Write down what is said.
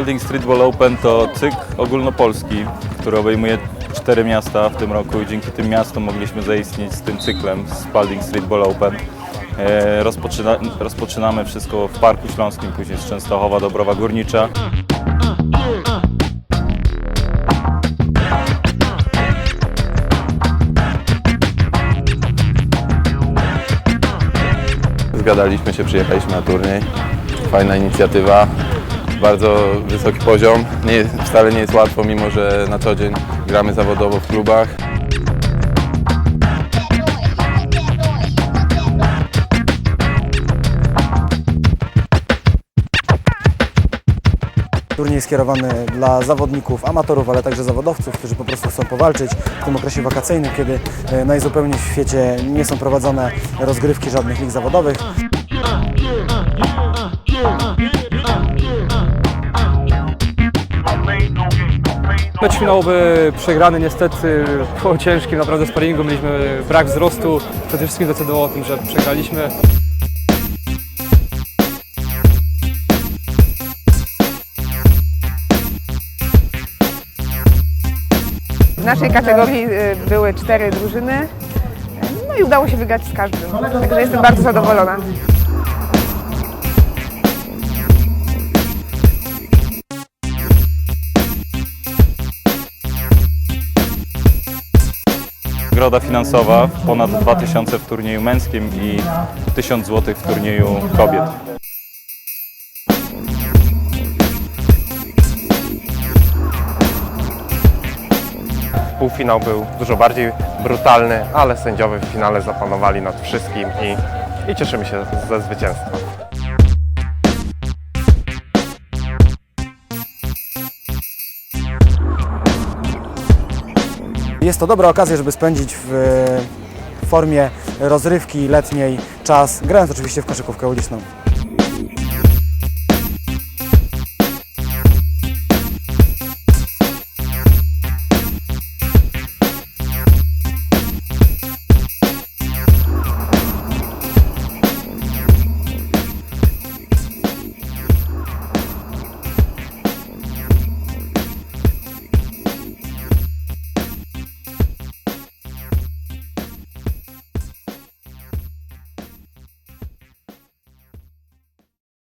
Spalding Streetball Open to cykl ogólnopolski, który obejmuje cztery miasta w tym roku i dzięki tym miastom mogliśmy zaistnieć z tym cyklem Spalding Streetball Open. E, Rozpoczyna, rozpoczynamy wszystko w Parku Śląskim, później z Częstochowa, Dobrowa Górnicza. Zgadaliśmy się, przyjechaliśmy na turniej. Fajna inicjatywa, bardzo wysoki poziom. Nie, jest- wcale nie jest łatwo, mimo że na co dzień gramy zawodowo w klubach. Turniej skierowany dla zawodników, amatorów, ale także zawodowców, którzy po prostu chcą powalczyć w tym okresie wakacyjnym, kiedy e, najzupełniej w świecie nie są prowadzone rozgrywki żadnych lig zawodowych. Mecz finałowy przegrany niestety po ciężkim naprawdę sparingu. Mieliśmy brak wzrostu. Przede wszystkim decydowało o tym, że przegraliśmy. W naszej kategorii y, były cztery drużyny, no i udało się wygrać z każdym. Także jestem bardzo zadowolona. Nagroda finansowa ponad 2000 w turnieju męskim i 1000 zł w turnieju kobiet. Półfinał był dużo bardziej brutalny, ale sędziowie w finale zapanowali nad wszystkim i, i cieszymy się ze zwycięstwa. Jest to dobra okazja, żeby spędzić w formie rozrywki letniej czas, grając oczywiście w koszykówkę uliczną.